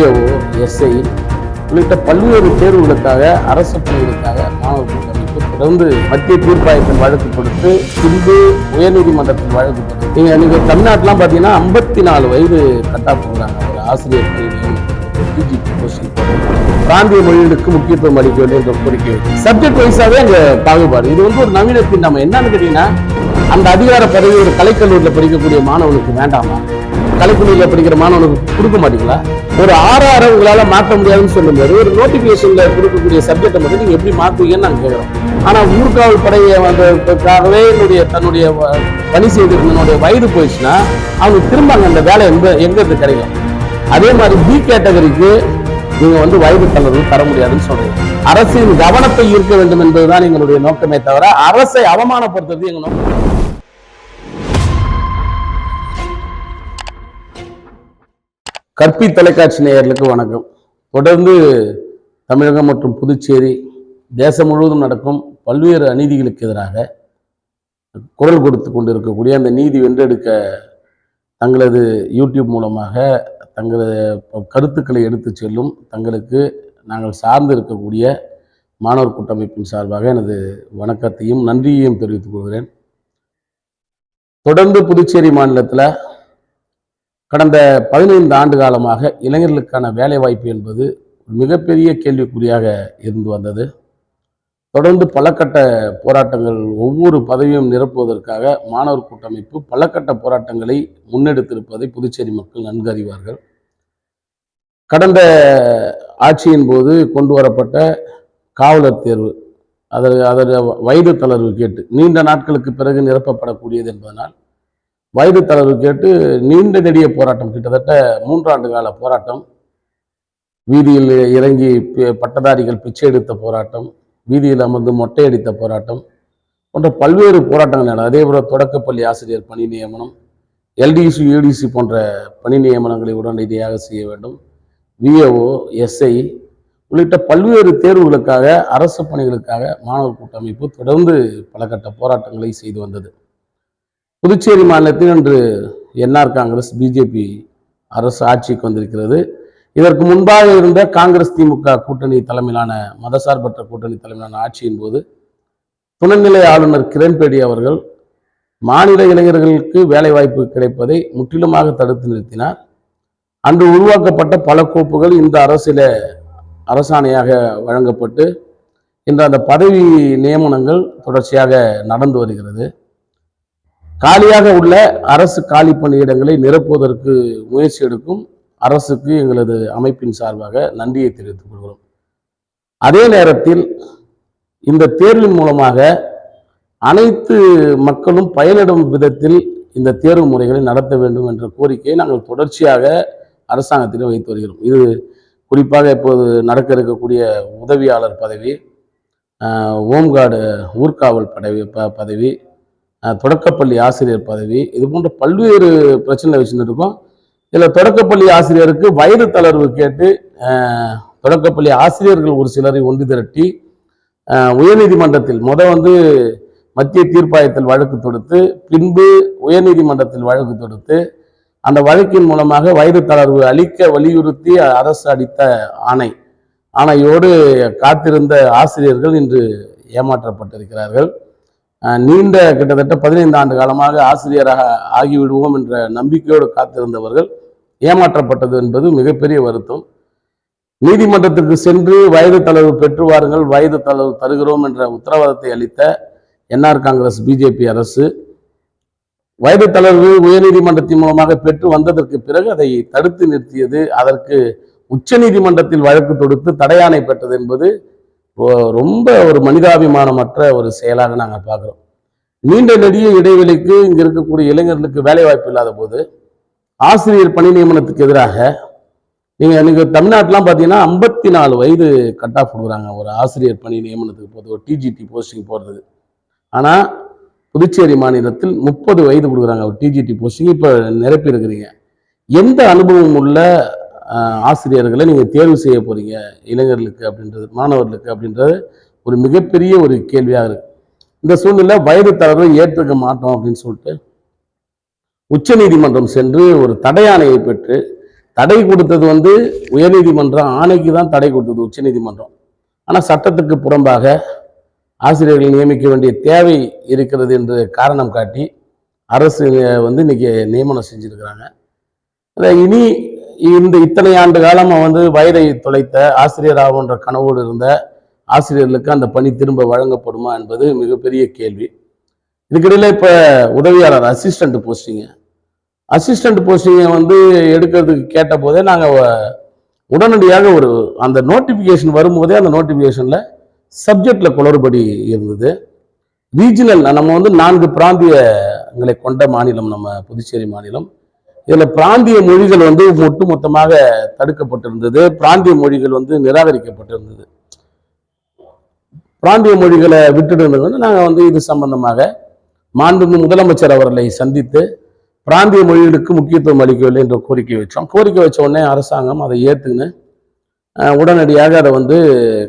PAO SI உள்ளிட்ட பல்வேறு தேர்வுகளுக்காக அரசு பணிகளுக்காக மாணவர் கூட்டமைப்பு தொடர்ந்து மத்திய தீர்ப்பாயத்தில் வழக்கு கொடுத்து பின்பு உயர்நீதிமன்றத்தில் வழக்கு கொடுத்து. நீங்க நீங்க தமிழ்நாட்டிலாம் பார்த்தீங்கன்னா ஐம்பத்தி நாலு வயது கட்டா போகிறாங்க ஒரு ஆசிரியர் பிஜிபி போஸ்டிங் பிராந்திய மொழிகளுக்கு முக்கியத்துவம் அளிக்க வேண்டும் என்ற கோரிக்கை சப்ஜெக்ட் வைஸாவே அங்க பாகுபாடு. இது வந்து ஒரு நவீனத்தின் நம்ம என்னன்னு கேட்டீங்கன்னா அந்த அதிகார பதவி ஒரு கலைக்கல்லூரியில் படிக்கக்கூடிய மாணவனுக்கு வேண்டாமா? கலைக்கல்லூரியில் படிக்கிற மாணவனுக்கு கொடுக்க மாட்டீங்களா? ஒரு ஆறாறு உங்களால் மாற்ற முடியாதுன்னு சொல்லும்போது ஒரு நோட்டிஃபிகேஷனில் கொடுக்கக்கூடிய சப்ஜெக்டை மட்டும் நீங்கள் எப்படி மாற்றுவீங்கன்னு நாங்கள் கேட்குறோம். ஆனால் ஊர்காவல் படையை வந்ததுக்காகவே என்னுடைய தன்னுடைய வ- பணி செய்திருந்தனுடைய வயது போயிடுச்சுன்னா அவங்க திரும்ப அங்கே அந்த வேலை எங்க எங்க இருந்து கிடைக்கும் அதே மாதிரி பி கேட்டகரிக்கு நீங்கள் வந்து வயது தளர்வு தர முடியாதுன்னு சொல்கிறீங்க அரசின் கவனத்தை ஈர்க்க வேண்டும் என்பதுதான் எங்களுடைய நோக்கமே தவிர அரசை அவமானப்படுத்துறது எங்கள் நோக்கம். கற்பி தொலைக்காட்சி நேயர்களுக்கு வணக்கம். தொடர்ந்து தமிழகம் மற்றும் புதுச்சேரி தேசம் முழுவதும் நடக்கும் பல்வேறு அநீதிகளுக்கு எதிராக குரல் கொடுத்து கொண்டிருக்கக்கூடிய அந்த நீதி வென்றெடுக்க தங்களது யூடியூப் மூலமாக தங்களது கருத்துக்களை எடுத்து செல்லும் தங்களுக்கு நாங்கள் சார்ந்து இருக்கக்கூடிய மாணவர் கூட்டமைப்பின் சார்பாக எனது வணக்கத்தையும் நன்றியையும் தெரிவித்துக் கொள்கிறேன். தொடர்ந்து புதுச்சேரி மாநிலத்தில் கடந்த பதினைந்து ஆண்டு காலமாக இளைஞர்களுக்கான வேலைவாய்ப்பு என்பது ஒரு மிகப்பெரிய கேள்விக்குறியாக இருந்து வந்தது. தொடர்ந்து பல கட்ட போராட்டங்கள் ஒவ்வொரு பதவியும் நிரப்புவதற்காக மாணவர் கூட்டமைப்பு பல கட்ட போராட்டங்களை முன்னெடுத்திருப்பதை புதுச்சேரி மக்கள் நன்கு அறிவார்கள். கடந்த ஆட்சியின் போது கொண்டு வரப்பட்ட காவலர் தேர்வு அதற்கு அதற்கு வயது தளர்வு கேட்டு நீண்ட நாட்களுக்கு பிறகு நிரப்பப்படக்கூடியது என்பதனால் வயது தளர்வு கேட்டு நீண்ட நெடிய போராட்டம் கிட்டத்தட்ட மூன்றாண்டு கால போராட்டம். வீதியில் இறங்கி பட்டதாரிகள் பிச்சை எடுத்த போராட்டம் வீதியில் அமர்ந்து மொட்டையடித்த போராட்டம் போன்ற பல்வேறு போராட்டங்கள். நடந்தது அதே போல தொடக்கப்பள்ளி ஆசிரியர் பணி நியமனம் எல்டிசி யூடிசி போன்ற பணி நியமனங்களை உடனடியாக செய்ய வேண்டும். விஏஓ எஸ்ஐ உள்ளிட்ட பல்வேறு தேர்வுகளுக்காக அரசு பணிகளுக்காக மாணவர் கூட்டமைப்பு தொடர்ந்து பல கட்ட போராட்டங்களை செய்து வந்தது. புதுச்சேரி மாநிலத்தில் இன்று என்ஆர் காங்கிரஸ் பிஜேபி அரசு ஆட்சிக்கு வந்திருக்கிறது. இதற்கு முன்பாக இருந்த காங்கிரஸ் திமுக கூட்டணி தலைமையிலான மதசார்பற்ற கூட்டணி தலைமையிலான ஆட்சியின் போது துணைநிலை ஆளுநர் கிரண்பேடி அவர்கள் மாநில இளைஞர்களுக்கு வேலைவாய்ப்பு கிடைப்பதை முற்றிலுமாக தடுத்து நிறுத்தினார். அன்று உருவாக்கப்பட்ட பல கோப்புகள் இந்த அரசில அரசாணையாக வழங்கப்பட்டு இன்று அந்த பதவி நியமனங்கள் தொடர்ச்சியாக நடந்து வருகிறது. காலியாக உள்ள அரசு காலி பணியிடங்களை நிரப்புவதற்கு முயற்சி எடுக்கும் அரசுக்கு எங்களது அமைப்பின் சார்பாக நன்றியை தெரிவித்துக் கொள்கிறோம். அதே நேரத்தில் இந்த தேர்வின் மூலமாக அனைத்து மக்களும் பயனிடும் விதத்தில் இந்த தேர்வு முறைகளை நடத்த வேண்டும் என்ற கோரிக்கையை நாங்கள் தொடர்ச்சியாக அரசாங்கத்திடம் வைத்து வருகிறோம். இது குறிப்பாக இப்போது நடக்க இருக்கக்கூடிய உதவியாளர் பதவி ஓம்காடு ஊர்காவல் பதவி ப பதவி தொடக்கப்பள்ளி ஆசிரியர் பதவி. இது போன்ற பல்வேறு பிரச்சனை வச்சுட்டு இருக்கோம். இதில் தொடக்கப்பள்ளி ஆசிரியருக்கு வயது தளர்வு கேட்டு தொடக்கப்பள்ளி ஆசிரியர்கள் ஒரு சிலரை ஒன்று திரட்டி உயர்நீதிமன்றத்தில் முத வந்து மத்திய தீர்ப்பாயத்தில் வழக்கு தொடுத்து பின்பு உயர்நீதிமன்றத்தில் வழக்கு தொடுத்து அந்த வழக்கின் மூலமாக வயது தளர்வு அளிக்க வலியுறுத்தி அரசு அளித்த ஆணை. ஆணையோடு காத்திருந்த ஆசிரியர்கள் இன்று ஏமாற்றப்பட்டிருக்கிறார்கள். நீண்ட கிட்டத்தட்ட பதினைந்து ஆண்டு காலமாக ஆசிரியராக ஆகிவிடுவோம் என்ற நம்பிக்கையோடு காத்திருந்தவர்கள் ஏமாற்றப்பட்டது என்பது மிகப்பெரிய வருத்தம். நீதிமன்றத்திற்கு சென்று வயது தளர்வு பெற்று வாருங்கள் வயது தளர்வு தருகிறோம் என்ற உத்தரவாதத்தை அளித்த என்ஆர் காங்கிரஸ் பிஜேபி அரசு வயது தளர்வு உயர்நீதிமன்றத்தின் மூலமாக பெற்று வந்ததற்கு பிறகு அதை தடுத்து நிறுத்தியது அதற்கு உச்சநீதிமன்றத்தில் வழக்கு தொடுத்து தடையாணை பெற்றது என்பது ரொம்ப ஒரு மனிதாபிமானமற்ற ஒரு செயலாக நாங்கள் பார்க்குறோம். நீண்ட நெடிய இடைவெளிக்கு இங்கே இருக்கக்கூடிய இளைஞர்களுக்கு வேலைவாய்ப்பு இல்லாத போது ஆசிரியர் பணி நியமனத்துக்கு எதிராக நீங்கள் நீங்கள் தமிழ்நாட்டிலாம் பார்த்தீங்கன்னா ஐம்பத்தி நாலு வயது கட் ஆஃப் கொடுக்குறாங்க. ஒரு ஆசிரியர் பணி நியமனத்துக்கு போகிறது ஒரு டிஜிடி போஸ்டிங் போடுறது. ஆனால் புதுச்சேரி மாநிலத்தில் முப்பது வயது கொடுக்குறாங்க ஒரு டிஜிடி போஸ்டிங் இப்போ நிரப்பியிருக்கிறீங்க எந்த அனுபவம் உள்ள ஆசிரியர்களை நீங்கள் தேர்வு செய்ய போகிறீங்க இளைஞர்களுக்கு அப்படின்றது மாணவர்களுக்கு அப்படின்றது ஒரு மிகப்பெரிய ஒரு கேள்வியாக இருக்கு. இந்த சூழ்நிலை வயது தளர்வை ஏற்றுக்க மாட்டோம் அப்படின்னு சொல்லிட்டு உச்சநீதிமன்றம் சென்று ஒரு தடையாணையை பெற்று தடை கொடுத்தது வந்து உயர்நீதிமன்றம் ஆணைக்கு தான் தடை கொடுத்தது உச்சநீதிமன்றம். ஆனால் சட்டத்துக்கு புறம்பாக ஆசிரியர்கள் நியமிக்க வேண்டிய தேவை இருக்கிறது என்று காரணம் காட்டி அரசு வந்து இன்னைக்கு நியமனம் செஞ்சுருக்கிறாங்க. அதை இனி இந்த இத்தனை ஆண்டு காலமாக வந்து வயதை தொலைத்த ஆசிரியர் ஆகுன்ற கனவோடு இருந்த ஆசிரியர்களுக்கு அந்த பணி திரும்ப வழங்கப்படுமா என்பது மிகப்பெரிய கேள்வி. இதுக்கிடையில் இப்போ உதவியாளர் அசிஸ்டண்ட் போஸ்டிங்கு அசிஸ்டண்ட் போஸ்டிங்கை வந்து எடுக்கிறதுக்கு கேட்ட போதே நாங்கள் உடனடியாக ஒரு அந்த நோட்டிஃபிகேஷன் வரும்போதே அந்த நோட்டிஃபிகேஷனில் சப்ஜெக்டில் குளறுபடி இருந்தது. ரீஜினல் நம்ம வந்து நான்கு பிராந்தியங்களை கொண்ட மாநிலம் நம்ம புதுச்சேரி மாநிலம். இதில் பிராந்திய மொழிகள் வந்து ஒட்டு மொத்தமாக தடுக்கப்பட்டிருந்தது. பிராந்திய மொழிகள் வந்து நிராகரிக்கப்பட்டிருந்தது. பிராந்திய மொழிகளை விட்டுடுறது வந்து நாங்கள் வந்து இது சம்பந்தமாக மாண்புமிகு முதலமைச்சர் அவர்களை சந்தித்து பிராந்திய மொழிகளுக்கு முக்கியத்துவம் அளிக்கவில்லை என்ற கோரிக்கை வச்சோம். கோரிக்கை வச்ச உடனே அரசாங்கம் அதை ஏற்றுக்கின்னு உடனடியாக அதை வந்து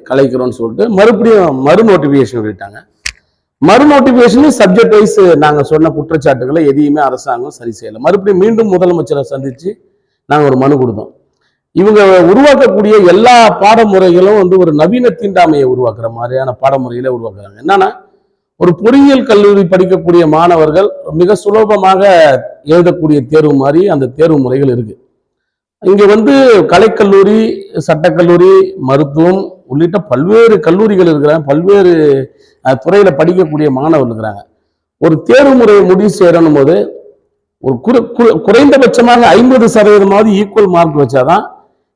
கலைக்கிறோன்னு சொல்லிட்டு மறுபடியும் மறு நோட்டிஃபிகேஷன் விட்டாங்க மறு நோட்டிபிகேஷனும் சப்ஜெக்ட் வைஸ் நாங்கள் சொன்ன குற்றச்சாட்டுகளை எதையுமே அரசாங்கம் சரி செய்யலை. மறுபடியும் மீண்டும் முதலமைச்சரை சந்தித்து நாங்கள் ஒரு மனு கொடுத்தோம். இவங்க உருவாக்கக்கூடிய எல்லா பாடமுறைகளும் வந்து ஒரு நவீன தீண்டாமையை உருவாக்குற மாதிரியான பாடமுறைகளை உருவாக்குறாங்க. என்னன்னா ஒரு பொறியியல் கல்லூரி படிக்கக்கூடிய மாணவர்கள் மிக சுலபமாக எழுதக்கூடிய தேர்வு மாதிரி அந்த தேர்வு முறைகள் இருக்கு. இங்க வந்து கலைக்கல்லூரி சட்டக்கல்லூரி மருத்துவம் உள்ளிட்ட பல்வேறு கல்லூரிகள் இருக்கிறாங்க. பல்வேறு துறையில் படிக்கக்கூடிய மாணவர்கள் இருக்கிறாங்க. ஒரு தேர்வு முறையை முடிவு செய்யணும் போது ஒரு குறு குறைந்தபட்சமாக ஐம்பது சதவீதமாவது ஈக்குவல் மார்க் வச்சாதான்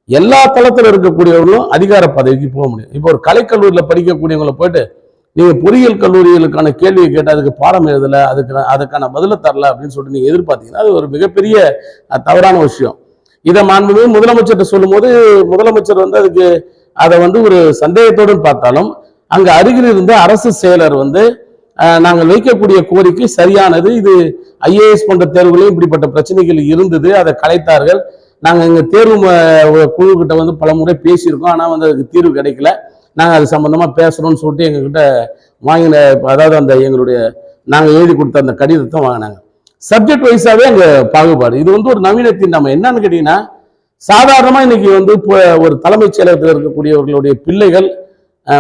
எல்லா தளத்தில் இருக்கக்கூடியவர்களும் அதிகார பதவிக்கு போக முடியும். இப்போ ஒரு கலைக்கல்லூரியில் படிக்கக்கூடியவங்களை போயிட்டு நீங்கள் பொறியியல் கல்லூரிகளுக்கான கேள்வியை கேட்டு அதுக்கு பாடம் எழுதலை அதுக்கு அதுக்கான பதிலை தரல அப்படின்னு சொல்லிட்டு நீங்கள் எதிர்பார்த்தீங்கன்னா அது ஒரு மிகப்பெரிய தவறான விஷயம். இதை மாண்புமிகு முதலமைச்சர்கிட்ட சொல்லும்போது முதலமைச்சர் வந்து அதுக்கு அதை வந்து ஒரு சந்தேகத்தோடு பார்த்தாலும் அங்க அருகில் இருந்த அரசு செயலர் வந்து நாங்கள் வைக்கக்கூடிய கோரிக்கை சரியானது. இது ஐஏஎஸ் போன்ற தேர்வுகளையும் இப்படிப்பட்ட பிரச்சனைகள் இருந்தது. அதை கலைத்தார்கள். நாங்கள் எங்கள் தேர்வு குழுக்கிட்ட வந்து பல முறை பேசியிருக்கோம். ஆனால் வந்து அதுக்கு தீர்வு கிடைக்கல. நாங்கள் அது சம்மந்தமாக பேசுகிறோம்னு சொல்லிட்டு எங்ககிட்ட வாங்கின அதாவது அந்த எங்களுடைய நாங்கள் எழுதி கொடுத்த அந்த கடிதத்தை வாங்கினாங்க. சப்ஜெக்ட் வைஸாவே அங்கே பாகுபாடு. இது வந்து ஒரு நவீனத்தின் நம்ம என்னன்னு கேட்டிங்கன்னா சாதாரணமாக இன்னைக்கு வந்து இப்போ ஒரு தலைமைச் செயலகத்தில் இருக்கக்கூடியவர்களுடைய பிள்ளைகள்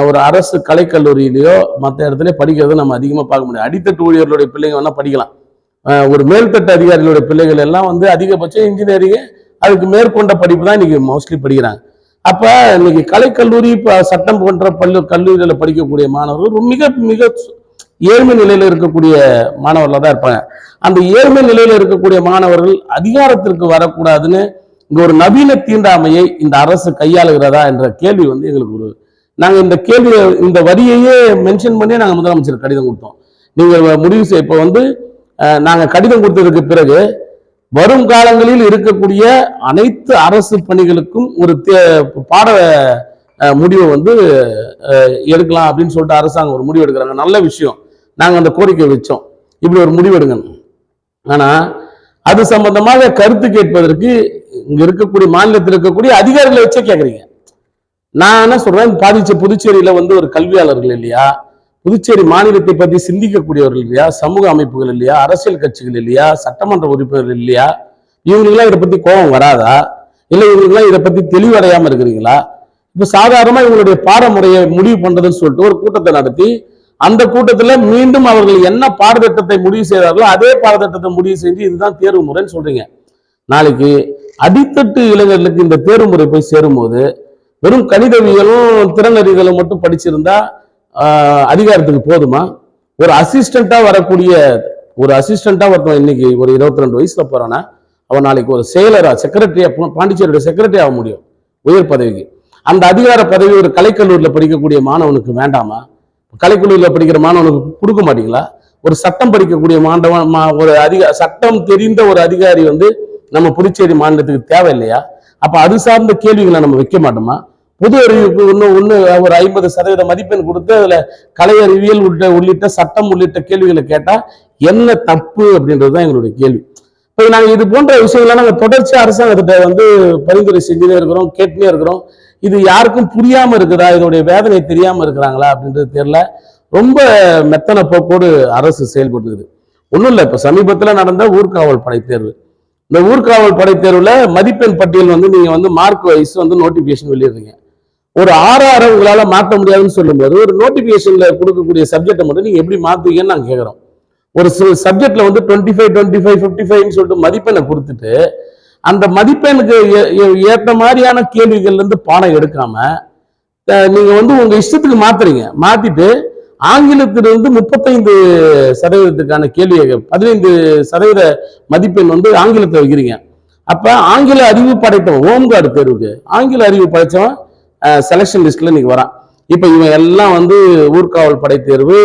ஒரு அரசு கலைக்கல்லூரியிலையோ மற்ற இடத்துல படிக்கிறத நம்ம அதிகமாக பார்க்க முடியும். அடித்தட்டு ஊழியர்களுடைய பிள்ளைங்க வேணால் படிக்கலாம். ஒரு மேல்தட்டு அதிகாரிகளுடைய பிள்ளைகள் எல்லாம் வந்து அதிகபட்சம் இன்ஜினியரிங்கு அதுக்கு மேற்கொண்ட படிப்பு தான் இன்னைக்கு மோஸ்ட்லி படிக்கிறாங்க. அப்போ இன்னைக்கு கலைக்கல்லூரி இப்போ சட்டம் போன்ற பள்ளி கல்லூரிகளில் படிக்கக்கூடிய மாணவர்கள் மிக மிக ஏழ்மை நிலையில் இருக்கக்கூடிய மாணவர்களாக தான் இருப்பாங்க. அந்த ஏழ்மை நிலையில் இருக்கக்கூடிய மாணவர்கள் அதிகாரத்திற்கு வரக்கூடாதுன்னு இங்கே ஒரு நவீன தீண்டாமையை இந்த அரசு கையாளுகிறதா என்ற கேள்வி வந்து எங்களுக்கு ஒரு நாங்கள் இந்த கேள்வியை இந்த வரியையே மென்ஷன் பண்ணி நாங்கள் முதலமைச்சர் கடிதம் கொடுத்தோம். நீங்கள் முடிவு செய்ய இப்போ வந்து நாங்கள் கடிதம் கொடுத்ததுக்கு பிறகு வரும் காலங்களில் இருக்கக்கூடிய அனைத்து அரசு பணிகளுக்கும் ஒரு தே- பாட முடிவை வந்து எடுக்கலாம் அப்படின்னு சொல்லிட்டு அரசாங்கம் ஒரு முடிவு எடுக்கிறாங்க. நல்ல விஷயம். நாங்கள் அந்த கோரிக்கை வச்சோம். இப்படி ஒரு முடிவு எடுங்க. ஆனால் அது சம்பந்தமாக கருத்து கேட்பதற்கு இங்கே இருக்கக்கூடிய மாநிலத்தில் இருக்கக்கூடிய அதிகாரிகளை வச்சே கேட்குறீங்க நான் என்ன சொல்றேன்? பாதிச்ச புதுச்சேரியில வந்து ஒரு கல்வியாளர்கள் இல்லையா? புதுச்சேரி மாநிலத்தை பத்தி சிந்திக்கக்கூடியவர்கள் இல்லையா? சமூக அமைப்புகள் இல்லையா? அரசியல் கட்சிகள் இல்லையா? சட்டமன்ற உறுப்பினர்கள் இல்லையா? இவங்களுக்கெல்லாம் இதை பத்தி கோபம் வராதா? இல்லை இவங்களுக்குலாம் இதை பத்தி தெளிவடையாம இருக்கிறீங்களா? இப்போ சாதாரணமா இவங்களுடைய பாடமுறையை முடிவு பண்றதுன்னு சொல்லிட்டு ஒரு கூட்டத்தை நடத்தி அந்த கூட்டத்துல மீண்டும் அவர்கள் என்ன பாடத்திட்டத்தை முடிவு செய்தார்களோ அதே பாடத்திட்டத்தை முடிவு செஞ்சு இதுதான் தேர்வு முறைன்னு சொல்றீங்க. நாளைக்கு அடித்தட்டு இளைஞர்களுக்கு இந்த தேர்வு முறை போய் சேரும்போது வெறும் கணிதவியலும் திறனறிதலும் மட்டும் படிச்சிருந்தா அதிகாரத்துக்கு போதுமா? ஒரு அசிஸ்டண்டா வரக்கூடிய ஒரு அசிஸ்டண்டா ஒருத்தன் இன்னைக்கு ஒரு இருபத்தி ரெண்டு வயசுல போறானா அவன் நாளைக்கு ஒரு செயலரா செக்ரட்டரியா பாண்டிச்சேரியோட செக்ரட்டரி ஆக முடியும் உயர் பதவிக்கு. அந்த அதிகார பதவி ஒரு கலைக்கல்லூரியில் படிக்கக்கூடிய மாணவனுக்கு வேண்டாமா? கலைக்கல்லூரியில் படிக்கிற மாணவனுக்கு கொடுக்க மாட்டீங்களா? ஒரு சட்டம் படிக்கக்கூடிய மாண்டவன் மா- ஒரு அதிக சட்டம் தெரிந்த ஒரு அதிகாரி வந்து நம்ம புதுச்சேரி மாநிலத்துக்கு தேவை இல்லையா அப்ப அது சார்ந்த கேள்விகளை நம்ம வைக்க மாட்டோமா? பொது அறிவுக்கு இன்னும் ஒன்று ஒரு ஐம்பது சதவீத மதிப்பெண் கொடுத்து அதில் கலை அறிவியல் உள்ளிட்ட உள்ளிட்ட சட்டம் உள்ளிட்ட கேள்விகளை கேட்டால் என்ன தப்பு அப்படின்றது தான் எங்களுடைய கேள்வி. இப்போ நாங்கள் இது போன்ற விஷயங்கள்லாம் நாங்கள் தொடர்ச்சியாக அரசாங்கத்திட்ட வந்து பரிந்துரை செஞ்சுனே இருக்கிறோம் கேட்டுனே இருக்கிறோம். இது யாருக்கும் புரியாமல் இருக்குதா? இதோடைய வேதனை தெரியாமல் இருக்கிறாங்களா அப்படின்றது தெரியல. ரொம்ப மெத்தன போக்கோடு அரசு செயல்பட்டுக்குது. ஒன்றும் இல்லை இப்போ சமீபத்தில் நடந்த ஊர்காவல் படை தேர்வு. இந்த ஊர்காவல் படை மதிப்பெண் பட்டியல் வந்து நீங்கள் வந்து மார்க் வைஸ் வந்து நோட்டிஃபிகேஷன் வெளியிடுறீங்க. ஒரு ஆறாறு உங்களால மாற்ற முடியாதுன்னு சொல்லும்போது ஒரு நோட்டிபிகேஷன்ல கொடுக்கக்கூடிய சப்ஜெக்டை மட்டும் நீங்க எப்படி மாத்துவீங்கன்னு நாங்க கேட்குறோம் ஒரு சப்ஜெக்ட்ல வந்து twenty five twenty five fifty ஃபைவ்னு சொல்லிட்டு மதிப்பெண்ணை கொடுத்துட்டு அந்த மதிப்பெண்ணுக்கு ஏ- மாதிரியான கேள்விகள்ல இருந்து பாடம் எடுக்காம நீங்க வந்து உங்க இஷ்டத்துக்கு மாத்துறீங்க. மாத்திட்டு ஆங்கிலத்திலிருந்து முப்பத்தைந்து சதவீதத்துக்கான கேள்வியை பதினைந்து சதவீத மதிப்பெண் வந்து ஆங்கிலத்தை வைக்கிறீங்க. அப்ப ஆங்கில அறிவு படைத்தவன் ஹோம் கார்டு தேர்வுக்கு ஆங்கில அறிவு படைத்தவன் செலெக்ஷன் லிஸ்ட்ல இன்னைக்கு வரான். இப்போ இவன் எல்லாம் வந்து ஊர்காவல் படை தேர்வு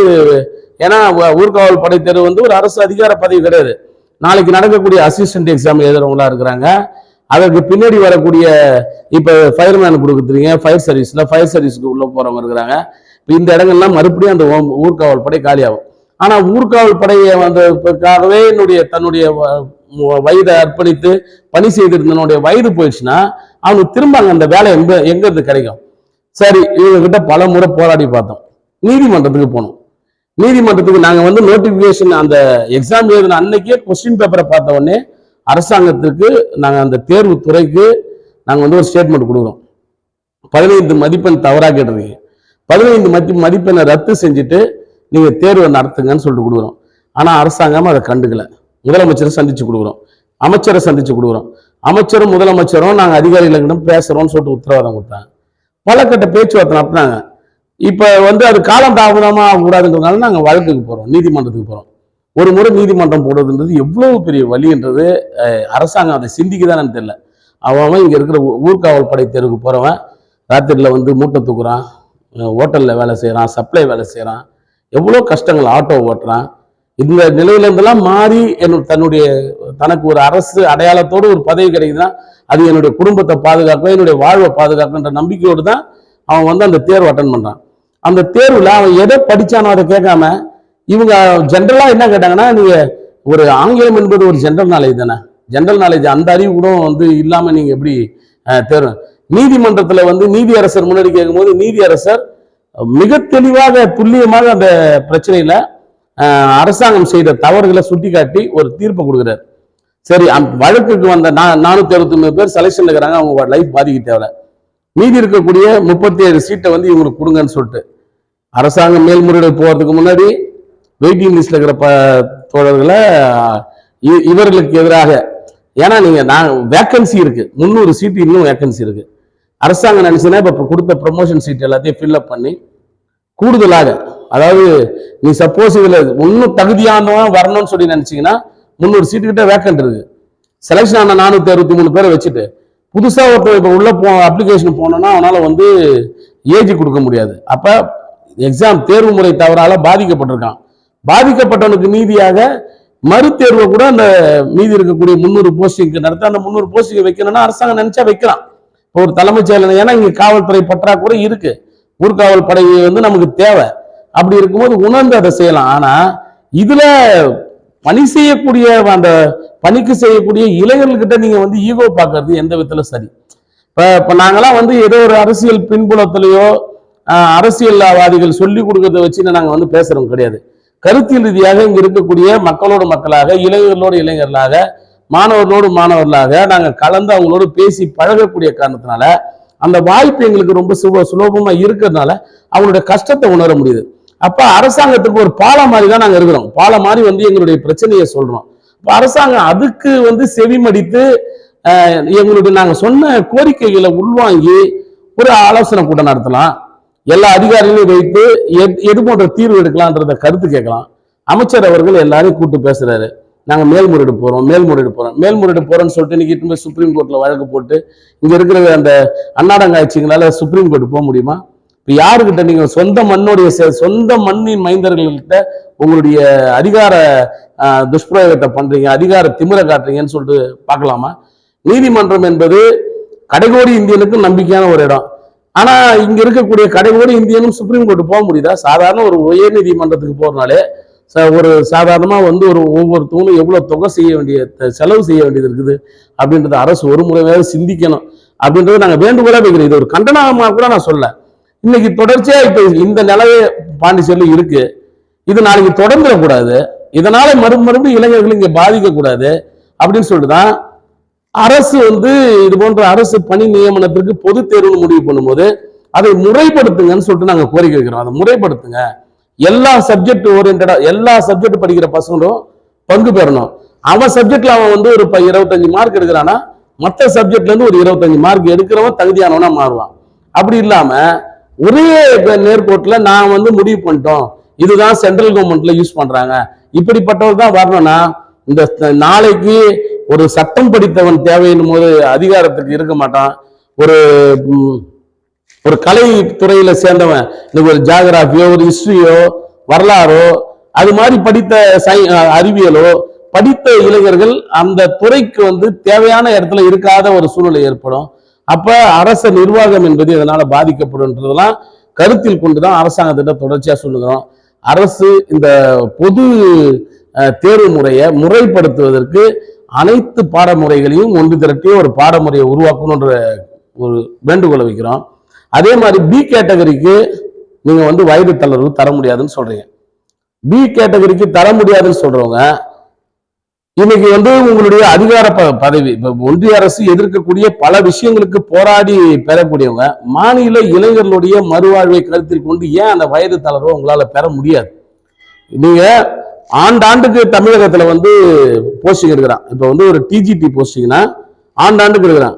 ஏன்னா ஊர்காவல் படை தேர்வு வந்து ஒரு அரசு அதிகார பதவி கிடையாது. நாளைக்கு நடக்கக்கூடிய அசிஸ்டன்ட் எக்ஸாம் எழுதுறவங்களா இருக்கிறாங்க. அதற்கு பின்னாடி வரக்கூடிய இப்போ ஃபயர்மேன் கொடுக்குறீங்க ஃபயர் சர்வீஸில் ஃபயர் சர்வீஸ்க்கு உள்ளே போகிறவங்க இருக்கிறாங்க. இப்போ இந்த இடங்கள்லாம் மறுபடியும் அந்த ஊர்காவல் படை காலியாகும். ஆனால் ஊர்காவல் படையை வந்ததுக்காகவே என்னுடைய தன்னுடைய வ- வயதை அர்ப்பணித்து பணி செய்திருந்தனுடைய வயது போயிடுச்சுன்னா அவனுக்கு திரும்ப அங்கே அந்த வேலை எங்க எங்க கிடைக்கும். சரி இவங்ககிட்ட பல முறை போராடி பார்த்தோம். நீதிமன்றத்துக்கு போனோம். நீதிமன்றத்துக்கு நாங்கள் வந்து நோட்டிபிகேஷன் அந்த எக்ஸாம் எழுதின அன்னைக்கே கொஸ்டின் பேப்பரை பார்த்த உடனே அரசாங்கத்துக்கு நாங்கள் அந்த தேர்வு துறைக்கு நாங்கள் வந்து ஒரு ஸ்டேட்மெண்ட் கொடுக்குறோம். பதினைந்து மதிப்பெண் தவறாக கேட்டிருக்கீங்க. பதினைந்து மதி மதிப்பெண்ணை ரத்து செஞ்சுட்டு நீங்கள் தேர்வை நடத்துங்கன்னு சொல்லிட்டு கொடுக்குறோம். ஆனால் அரசாங்கம் அதை கண்டுக்கல. முதலமைச்சரை சந்திச்சு கொடுக்குறோம். அமைச்சரை சந்திச்சு கொடுக்குறோம். அமைச்சரும் முதலமைச்சரும் நாங்கள் அதிகாரிகளிடம் பேசுகிறோம்னு சொல்லிட்டு உத்தரவாதம் கொடுத்தாங்க. பலக்கட்ட பேச்சுவார்த்தை நடத்தினாங்க. இப்போ வந்து அது காலம் தாமதமாக ஆகக்கூடாதுங்கிறதுனால நாங்கள் வழக்குக்கு போகிறோம் நீதிமன்றத்துக்கு போகிறோம் ஒரு முறை நீதிமன்றம் போடுறதுன்றது எவ்வளோ பெரிய வழின்றது அரசாங்கம் அதை சிந்திக்குதானு தெரியல. அவன் அவன் இருக்கிற ஊ- ஊர்காவல் படை தெருவுக்கு போகிறவன் ராத்திரியில் வந்து மூட்டை தூக்குறான் ஹோட்டலில் வேலை செய்கிறான் சப்ளை வேலை செய்கிறான் எவ்வளோ கஷ்டங்கள் ஆட்டோ ஓட்டுறான் இந்த நிலையில இருந்தெல்லாம் மாறி என்னோட தன்னுடைய தனக்கு ஒரு அரசு அடையாளத்தோடு ஒரு பதவி கிடைக்குதுன்னா அது என்னுடைய குடும்பத்தை பாதுகாக்கும் என்னுடைய வாழ்வை பாதுகாக்குன்ற நம்பிக்கையோடு தான் அவன் வந்து அந்த தேர்வு அட்டன் பண்ணுறான் அந்த தேர்வில் அவன் எதை படிச்சானோ அதை கேட்காம இவங்க ஜென்ரலாக என்ன கேட்டாங்கன்னா நீங்கள் ஒரு ஆங்கிலம் என்பது ஒரு ஜென்ரல் நாலேஜ் தானே. ஜென்ரல் நாலேஜ் அந்த அறிவு கூட வந்து இல்லாமல் நீங்கள் எப்படி தேர்வு? நீதிமன்றத்தில் வந்து நீதியரசர் முன்னாடி கேட்கும்போது நீதியரசர் மிக தெளிவாக துல்லியமாக அந்த பிரச்சனையில் அரசாங்கம் செய்த தவறுகளை சுட்டிக்காட்டி ஒரு தீர்ப்பை கொடுக்குறாரு. சரி வழக்குக்கு வந்த நானூத்தி அறுபத்தி ஒன்பது பேர் செலெக்ஷன் இருக்கிறாங்க அவங்க லைஃப் பாதிக்க தேவை மீதி இருக்கக்கூடிய முப்பத்தி ஏழு சீட்டை வந்து இவங்களுக்கு கொடுங்கன்னு சொல்லிட்டு. அரசாங்கம் மேல்முறையீடு போகிறதுக்கு முன்னாடி வெயிட்டிங் லிஸ்ட்ல இருக்கிற ப தோழர்களை இவர்களுக்கு எதிராக ஏன்னா நீங்க நான் வேக்கன்சி இருக்கு. முந்நூறு சீட்டு இன்னும் வேக்கன்சி இருக்கு. அரசாங்கம் நினைச்சுன்னா இப்ப கொடுத்த ப்ரொமோஷன் சீட் எல்லாத்தையும் ஃபில்அப் பண்ணி கூடுதலாக அதாவது நீ சப்போஸ் இதுல ஒன்றும் தகுதியானவன் வரணும்னு சொல்லி நினைச்சீங்கன்னா முந்நூறு சீட்டு கிட்ட வேக்கன்ட் இருக்கு. செலெக்ஷன் ஆன நானூத்தி அறுபத்தி மூணு பேரை வச்சுட்டு புதுசா ஒருத்தர் இப்போ உள்ள போ அப்ளிகேஷன் போனோம்னா அவனால வந்து ஏஜ் கொடுக்க முடியாது. அப்ப எக்ஸாம் தேர்வு முறை தவறால பாதிக்கப்பட்டிருக்கான். பாதிக்கப்பட்டவனுக்கு நீதியாக மறுதேர்வை கூட அந்த மீதி இருக்கக்கூடிய முந்நூறு போஸ்டிங்க்கு நடத்த அந்த முந்நூறு போஸ்டிங் வைக்கணும்னா அரசாங்கம் நினைச்சா வைக்கலாம். இப்போ ஒரு தலைமைச் செயலர் ஏன்னா இங்க காவல்துறை பற்றாக்குறை இருக்கு. ஊர்காவல் படை வந்து நமக்கு தேவை. அப்படி இருக்கும்போது உணர்ந்து அதை செய்யலாம். ஆனா இதுல பணி செய்யக்கூடிய அந்த பணிக்கு செய்யக்கூடிய இளைஞர்கள்கிட்ட நீங்க வந்து ஈகோ பார்க்கறது எந்த விதத்துல சரி? இப்ப இப்போ நாங்கெல்லாம் வந்து ஏதோ ஒரு அரசியல் பின்புலத்திலேயோ அரசியல்வாதிகள் சொல்லி கொடுக்கறத வச்சு நாங்க வந்து பேசுறோம் கிடையாது. கருத்தியல் ரீதியாக இங்க இருக்கக்கூடிய மக்களோடு மக்களாக இளைஞர்களோடு இளைஞர்களாக மாணவர்களோடு மாணவர்களாக நாங்கள் கலந்து அவங்களோடு பேசி பழகக்கூடிய காரணத்தினால அந்த வாய்ப்பு எங்களுக்கு ரொம்ப சுப சுலபமா இருக்கிறதுனால அவங்களுடைய கஷ்டத்தை உணர முடியுது. அப்ப அரசாங்கத்துக்கு ஒரு பாலம் மாதிரி தான் நாங்க இருக்கிறோம். பாலம் மாதிரி வந்து எங்களுடைய பிரச்சனையை சொல்றோம். அப்ப அரசாங்கம் அதுக்கு வந்து செவிமடித்து எங்களுடைய நாங்க சொன்ன கோரிக்கைகளை உள்வாங்கி ஒரு ஆலோசனை கூட்டம் நடத்தலாம். எல்லா அதிகாரிகளையும் வைத்து எது போன்ற தீர்வு எடுக்கலாம்ன்றத கருத்து கேட்கலாம். அமைச்சர் அவர்கள் எல்லாரையும் கூப்பிட்டு பேசுறாரு. நாங்க மேல்முறையீடு போறோம் மேல்முறையீடு போறோம். மேல்முறையீடு போறோம்னு சொல்லிட்டு இன்னைக்கு போய் சுப்ரீம் கோர்ட்ல வழக்கு போட்டு இங்க இருக்கிற அந்த அன்னாடங்காய்ச்சிங்களால சுப்ரீம் கோர்ட் போக முடியுமா? யாருக்கிட்ட நீங்க சொந்த மண்ணுடைய செ- சொந்த மண்ணின் மைந்தர்கள்கிட்ட உங்களுடைய அதிகார துஷ்பிரயோகத்தை பண்றீங்க அதிகார திமிர காட்டுறீங்கன்னு சொல்லிட்டு பார்க்கலாமா? நீதிமன்றம் என்பது கடைகோடி இந்தியனுக்கு நம்பிக்கையான ஒரு இடம். ஆனா இங்க இருக்கக்கூடிய கடைகோடி இந்தியனும் சுப்ரீம் கோர்ட்டு போக முடியுதா? சாதாரண ஒரு உயர் நீதிமன்றத்துக்கு போறனாலே ச- ஒரு சாதாரணமாக வந்து ஒரு ஒவ்வொருத்தவங்களும் எவ்வளோ தொகை செய்ய வேண்டிய செலவு செய்ய வேண்டியது இருக்குது அப்படின்றத அரசு ஒரு முறையாவது சிந்திக்கணும். அப்படின்றத நாங்கள் வேண்டுகோளாக வைக்கிறோம். இது ஒரு கண்டனமாக கூட நான் சொல்ல இன்னைக்கு தொடர்ச்சியா இப்ப இந்த நிலையே பாண்டிச்சேரியில் இருக்கு. இது நாளைக்கு தொடர்ந்துடக்கூடாது. இதனால மறு மறுபடியும் இளைஞர்கள் இங்க பாதிக்கக்கூடாது அப்படின்னு சொல்லிட்டு தான் அரசு வந்து இது போன்ற அரசு பணி நியமனத்திற்கு பொது தேர்வுன்னு முடிவு பண்ணும்போது அதை முறைப்படுத்துங்கன்னு சொல்லிட்டு நாங்க கோரிக்கை வைக்கிறோம். அதை முறைப்படுத்துங்க. எல்லா சப்ஜெக்ட் ஓரியன்டா எல்லா சப்ஜெக்ட் படிக்கிற பசங்களும் பங்கு பெறணும். அவன் சப்ஜெக்ட்ல அவன் வந்து ஒரு ப- இருபத்தஞ்சு மார்க் எடுக்கிறானா மற்ற சப்ஜெக்ட்ல இருந்து ஒரு இருபத்தஞ்சு மார்க் எடுக்கிறவன் தகுதியானவனா மாறுவான். அப்படி இல்லாம ஒரே நேர்கோட்டில் நான் வந்து முடிவு பண்ணிட்டோம். இதுதான் சென்ட்ரல் கவர்மெண்ட்ல யூஸ் பண்றாங்க. இப்படிப்பட்டவர் தான் வரணும்னா இந்த நாளைக்கு ஒரு சட்டம் படித்தவன் தேவைன்னும் போது அதிகாரத்துக்கு இருக்க மாட்டான். ஒரு ஒரு கலை துறையில சேர்ந்தவன் இன்னைக்கு ஒரு ஜாகிராபியோ ஒரு ஹிஸ்டரியோ வரலாறோ அது மாதிரி படித்த சை அறிவியலோ படித்த இளைஞர்கள் அந்த துறைக்கு வந்து தேவையான இடத்துல இருக்காத ஒரு சூழ்நிலை ஏற்படும். அப்ப அரச நிர்வாகம் என்பது இதனால பாதிக்கப்படும்ன்றதெல்லாம் கருத்தில் கொண்டுதான் அரசாங்கத்திட்ட தொடர்ச்சியா சொல்லுகிறோம். அரசு இந்த பொது தேர்வு முறையை முறைப்படுத்துவதற்கு அனைத்து பாடமுறைகளையும் ஒன்று திரட்டி ஒரு பாடமுறையை உருவாக்கணுன்ற ஒரு வேண்டுகோளை வைக்கிறோம். அதே மாதிரி பி கேட்டகரிக்கு நீங்க வந்து வயது தளர்வு தர முடியாதுன்னு சொல்றீங்க. பி கேட்டகரிக்கு தர முடியாதுன்னு சொல்றவங்க இன்னைக்கு வந்து உங்களுடைய அதிகார ப- பதவி ஒன்றிய அரசு எதிர்க்கக்கூடிய பல விஷயங்களுக்கு போராடி பெறக்கூடியவங்க மாநில இளைஞர்களுடைய மறுவாழ்வை கருத்தில் கொண்டு ஏன் அந்த வயது தளர்வை உங்களால பெற முடியாது? நீங்க ஆண்டாண்டுக்கு தமிழகத்துல வந்து போஸ்டிங் எடுக்கிறான். இப்ப வந்து ஒரு டிஜிடி போஸ்டிங்னா ஆண்டாண்டுக்கு எடுக்கிறான்.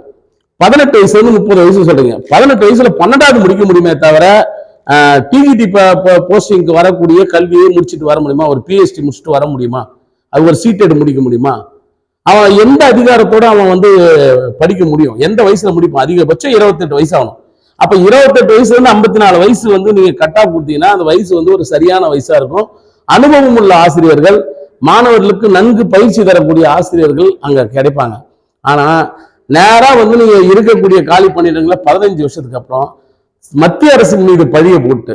பதினெட்டு வயசுல இருந்து முப்பது வயசு சொல்றீங்க. பதினெட்டு வயசுல பன்னெண்டாவது முடிக்க முடியுமே தவிர டிஜிடி போஸ்டிங்க்கு வரக்கூடிய கல்வியை முடிச்சுட்டு வர முடியுமா? ஒரு பிஹெச்டி முடிச்சுட்டு வர முடியுமா? அது ஒரு சீட்டெட் முடிக்க முடியுமா? அவன் எந்த அதிகாரத்தோட அவன் வந்து படிக்க முடியும்? எந்த வயசுல முடிப்பான்? அதிகபட்சம் இருபத்தெட்டு வயசு ஆகணும் அப்ப இருபத்தெட்டு வயசுல இருந்து ஐம்பத்தி நாலு வயசு வந்து நீங்க கட்டா கொடுத்தீங்கன்னா அந்த வயசு வந்து ஒரு சரியான வயசா இருக்கும். அனுபவம் உள்ள ஆசிரியர்கள் மாணவர்களுக்கு நன்கு பயிற்சி தரக்கூடிய ஆசிரியர்கள் அங்க கிடைப்பாங்க. ஆனா நேரா வந்து நீங்க இருக்கக்கூடிய காலி பணியிடங்களை பதினஞ்சு வருஷத்துக்கு அப்புறம் மத்திய அரசின் மீது பழிய போட்டு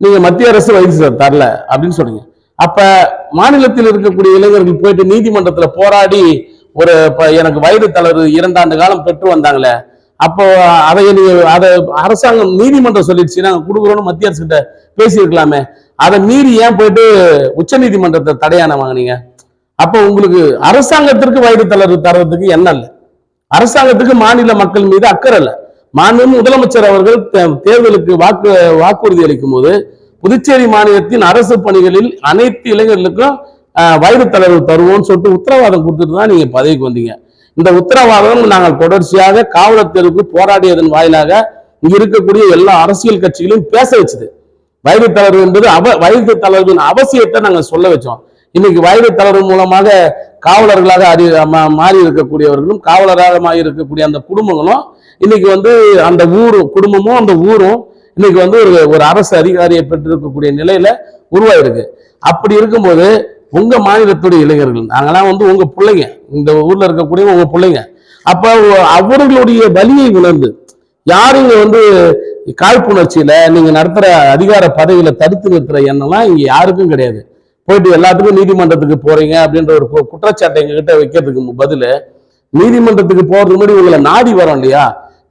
நீங்க மத்திய அரசு வயசு தரல அப்படின்னு சொன்னீங்க அப்ப மாநிலத்தில் இருக்கக்கூடிய இளைஞர்கள் போயிட்டு நீதிமன்றத்துல போராடி ஒரு எனக்கு வயது தளர்வு இரண்டாண்டு காலம் பெற்று வந்தாங்களே. அப்போ அதை அதை அரசாங்கம் நீதிமன்றம் சொல்லிடுச்சு. நாங்க கொடுக்குறோம்னு மத்திய அரசு கிட்ட பேசியிருக்கலாமே. அதை மீறி ஏன் போயிட்டு உச்ச நீதிமன்றத்தை தடையான வாங்குனீங்க? அப்போ உங்களுக்கு அரசாங்கத்திற்கு வயது தளர்வு தர்றதுக்கு என்ன இல்லை. அரசாங்கத்துக்கு மாநில மக்கள் மீது அக்கறை இல்லை. மாநில முதலமைச்சர் அவர்கள் தேர்தலுக்கு வாக்கு வாக்குறுதி அளிக்கும் போது புதுச்சேரி மாநிலத்தின் அரசு பணிகளில் அனைத்து இளைஞர்களுக்கும் வயது தளர்வு தருவோம்னு சொல்லிட்டு உத்தரவாதம் கொடுத்துட்டு தான் நீங்க பதவிக்கு வந்தீங்க. இந்த உத்தரவாதம் நாங்கள் தொடர்ச்சியாக காவலர் தேர்வுக்கு போராடியதன் வாயிலாக இங்க இருக்கக்கூடிய எல்லா அரசியல் கட்சிகளையும் பேச வச்சது. வயது தளர்வு என்பது அவ வயது தளர்வின் அவசியத்தை நாங்கள் சொல்ல வச்சோம். இன்னைக்கு வயது தளர்வு மூலமாக காவலர்களாக அறி மாறி இருக்கக்கூடியவர்களும் காவலராக மாறி இருக்கக்கூடிய அந்த குடும்பங்களும் இன்னைக்கு வந்து அந்த ஊரும் குடும்பமும் அந்த ஊரும் இன்னைக்கு வந்து ஒரு ஒரு அரசு அதிகாரியை பெற்றிருக்கக்கூடிய நிலையில உருவாயிருக்கு. அப்படி இருக்கும்போது உங்க மாநிலத்துடைய இளைஞர்கள் நாங்கெல்லாம் வந்து உங்க பிள்ளைங்க இந்த ஊர்ல இருக்கக்கூடிய உங்க பிள்ளைங்க. அப்ப அவர்களுடைய வலியை உணர்ந்து யாரும் இங்க வந்து காழ்ப்புணர்ச்சியில நீங்க நடத்துற அதிகார பதவியில தடுத்து நிறுத்துற எண்ணம்லாம் இங்க யாருக்கும் கிடையாது. போயிட்டு எல்லாத்துக்கும் நீதிமன்றத்துக்கு போறீங்க அப்படின்ற ஒரு குற்றச்சாட்டை எங்ககிட்ட வைக்கிறதுக்கு பதிலு நீதிமன்றத்துக்கு போறதுக்கு முன்னாடி உங்களை நாடி வரோம் இல்லையா?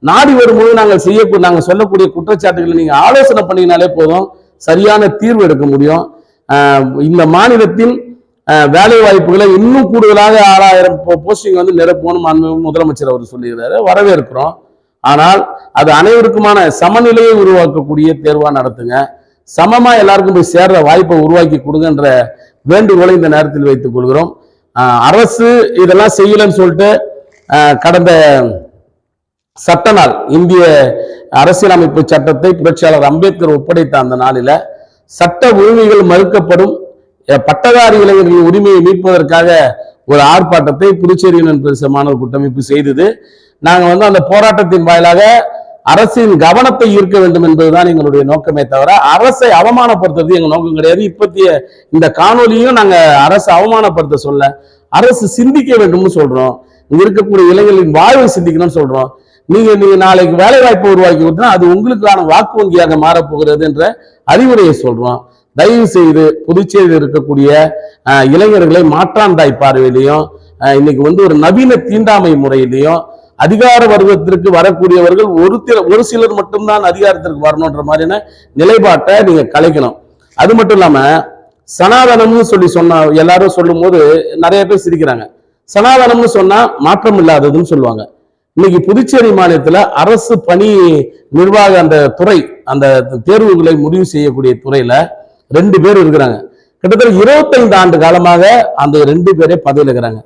நாடி வரும்போது நாங்கள் செய்ய நாங்கள் சொல்லக்கூடிய குற்றச்சாட்டுகளை நீங்கள் ஆலோசனை பண்ணினாலே போதும். சரியான தீர்வு எடுக்க முடியும். இந்த மாநிலத்தின் வேலை வாய்ப்புகளை இன்னும் கூடுதலாக ஆறாயிரம் போஸ்டிங் வந்து நிரப்பணும் முதலமைச்சர் அவர் சொல்லியிருக்காரு வரவேற்கிறோம். ஆனால் அது அனைவருக்குமான சமநிலையை உருவாக்கக்கூடிய தேர்வாக நடத்துங்க. சமமாக எல்லாருக்கும் போய் சேர்ற வாய்ப்பை உருவாக்கி கொடுங்கன்ற வேண்டுகோளை இந்த நேரத்தில் வைத்துக் கொள்கிறோம். அரசு இதெல்லாம் செய்யலன்னு சொல்லிட்டு கடந்த சட்ட நாள் இந்திய அரசியலமைப்பு சட்டத்தை புரட்சியாளர் அம்பேத்கர் ஒப்படைத்த அந்த நாளில சட்ட உரிமைகள் மறுக்கப்படும் பட்டதாரி இளைஞர்களின் உரிமையை மீட்பதற்காக ஒரு ஆர்ப்பாட்டத்தை புதுச்சேரி பிரதேச மாணவர் கூட்டமைப்பு செய்தது. நாங்க வந்து அந்த போராட்டத்தின் வாயிலாக அரசின் கவனத்தை ஈர்க்க வேண்டும் என்பதுதான் எங்களுடைய நோக்கமே தவிர அரசை அவமானப்படுத்துறது எங்கள் நோக்கம் கிடையாது. இப்பத்திய இந்த காணொலியும் நாங்கள் அரசை அவமானப்படுத்த சொல்ல அரசு சிந்திக்க வேண்டும்னு சொல்றோம். இங்க இருக்கக்கூடிய இளைஞர்களின் வாழ்வை சிந்திக்கணும்னு சொல்றோம். நீங்க நீங்க நாளைக்கு வேலை வாய்ப்பு உருவாக்கி விட்டுனா அது உங்களுக்கான வாக்கு வங்கியாக மாறப்போகிறது என்ற அறிவுரையை சொல்றோம். தயவு செய்து புதுச்சேரியில் இருக்கக்கூடிய இளைஞர்களை மாற்றாந்தாய் பார்வையிலையும் இன்னைக்கு வந்து ஒரு நவீன தீண்டாமை முறையிலையும் அதிகார வர்க்கத்திற்கு வரக்கூடியவர்கள் ஒரு ஒரு சிலர் மட்டும்தான் அதிகாரத்திற்கு வரணுன்ற மாதிரியான நிலைப்பாட்டை நீங்க கலைக்கணும். அது மட்டும் இல்லாம சனாதனம்னு சொல்லி சொன்ன எல்லாரும் சொல்லும் போது நிறைய பேர் சிரிக்கிறாங்க. சனாதனம்னு சொன்னா மாற்றம் இல்லாததுன்னு சொல்லுவாங்க. இன்னைக்கு புதுச்சேரி மாநிலத்துல அரசு பணி நிர்வாக அந்த துறை அந்த தேர்வுகளை முடிவு செய்யக்கூடிய துறையில ரெண்டு பேர் இருக்கிறாங்க. கிட்டத்தட்ட இருபத்தைந்து ஆண்டு காலமாக அந்த ரெண்டு பேரே பதவியில் இருக்கிறாங்க.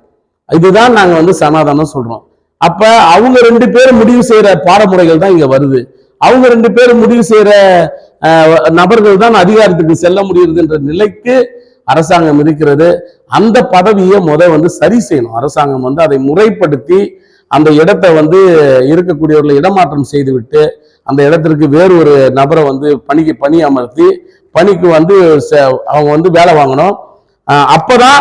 இதுதான் நாங்க வந்து சனாதனம் சொல்றோம். அப்ப அவங்க ரெண்டு பேரும் முடிவு செய்யற பாடமுறைகள் தான் இங்க வருது. அவங்க ரெண்டு பேரும் முடிவு செய்யற நபர்கள் தான் அதிகாரத்துக்கு செல்ல முடியுதுன்ற நிலைக்கு அரசாங்கம் இருக்கிறது. அந்த பதவியை முத வந்து சரி செய்யணும். அரசாங்கம் வந்து அதை முறைப்படுத்தி அந்த இடத்தை வந்து இருக்கக்கூடியவர்களை இடமாற்றம் செய்துவிட்டு அந்த இடத்திற்கு வேறு ஒரு நபரை வந்து பணிக்கு பணி அமர்த்தி பணிக்கு வந்து ச- அவங்க வந்து வேலை வாங்கணும். அப்போதான் அப்பதான்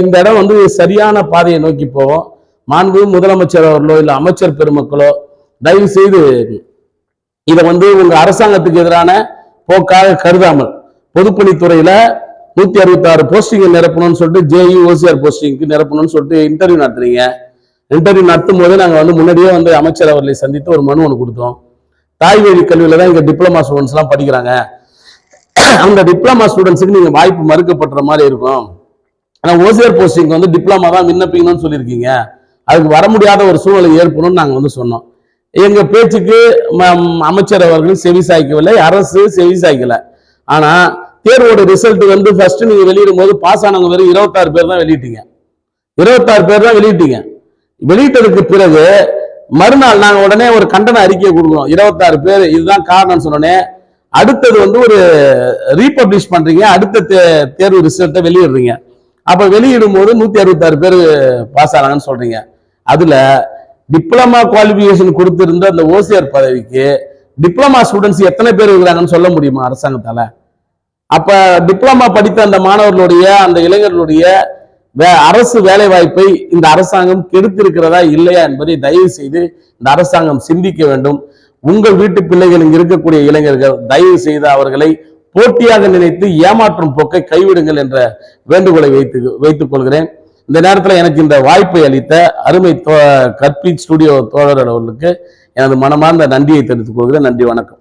இந்த இடம் வந்து சரியான பாதையை நோக்கி போகும். மாண்பு முதலமைச்சர் அவர்களோ இல்லை அமைச்சர் பெருமக்களோ தயவு செய்து இதை வந்து உங்க அரசாங்கத்துக்கு எதிரான போக்காக கருதாமல் பொதுப்பணித்துறையில நூத்தி அறுபத்தாறு போஸ்டிங்கை நிரப்பணும்னு சொல்லிட்டு ஜேஇ ஓசிஆர் போஸ்டிங்க்கு நிரப்பணும்னு சொல்லிட்டு இன்டர்வியூ நடத்துறீங்க இன்டர்வியூ நடத்தும் போது நாங்கள் வந்து முன்னாடியே வந்து அமைச்சர் அவர்களை சந்தித்து ஒரு மனு ஒன்று கொடுத்தோம். தாய் வழி கல்வியில் தான் இங்கே டிப்ளமா ஸ்டூடெண்ட்ஸ்லாம் படிக்கிறாங்க. அந்த டிப்ளமா ஸ்டூடெண்ட்ஸுக்கு நீங்கள் வாய்ப்பு மறுக்கப்படுற மாதிரி இருக்கும். ஆனால் ஓசியர் போஸ்டிங் வந்து டிப்ளமா தான் விண்ணப்பிக்கணும்னு சொல்லியிருக்கீங்க. அதுக்கு வர முடியாத ஒரு சூழ்நிலை ஏற்படும்னு நாங்கள் வந்து சொன்னோம். எங்கள் பேச்சுக்கு ம- அமைச்சர் அவர்கள் செவி சாய்க்கவில்லை அரசு செவி சாய்க்கலை. ஆனால் தேர்வோட ரிசல்ட் வந்து ஃபர்ஸ்ட் நீங்கள் வெளியிடும் போது பாஸ் ஆனவங்க வெறும் இருபத்தாறு பேர் தான் வெளியிட்டீங்க. இருபத்தாறு பேர் தான் வெளியிட்டீங்க. வெளியிட்டதுக்கு பிறகு மறுநாள் நாங்கள் உடனே ஒரு கண்டன அறிக்கையை கொடுக்குறோம் இருபத்தாறு பேர். இதுதான் காரணம்னு சொன்னோடனே அடுத்தது வந்து ஒரு ரீபப்ளிஷ் பண்றீங்க. அடுத்த தே- தேர்வு ரிசல்ட்டை வெளியிடுறீங்க. அப்போ வெளியிடும் போது நூற்றி அறுபத்தாறு பேர் பாஸ் ஆனாங்கன்னு சொல்றீங்க. அதுல டிப்ளமா குவாலிஃபிகேஷன் கொடுத்திருந்த அந்த ஓசியர் பதவிக்கு டிப்ளமா ஸ்டூடெண்ட்ஸ் எத்தனை பேர் இருக்கிறாங்கன்னு சொல்ல முடியுமா அரசாங்கத்தால? அப்ப டிப்ளமா படித்த அந்த மாணவர்களுடைய அந்த இளைஞர்களுடைய அரசு வேலை வாய்ப்பை இந்த அரசாங்கம் கெடுத்திருக்கிறதா இல்லையா என்பதை தயவு செய்து இந்த அரசாங்கம் சிந்திக்க வேண்டும். உங்கள் வீட்டு பிள்ளைகள் இங்கு இருக்கக்கூடிய இளைஞர்கள் தயவு செய்து அவர்களை போட்டியாக நினைத்து ஏமாற்றும் போக்கை கைவிடுங்கள் என்ற வேண்டுகோளை வைத்து வைத்துக் கொள்கிறேன். இந்த நேரத்தில் எனக்கு இந்த வாய்ப்பை அளித்த அருமை தோ கற்பி ஸ்டுடியோ தோழர் அவர்களுக்கு எனது மனமார்ந்த நன்றியை தெரிவித்துக் கொள்கிறேன். நன்றி வணக்கம்.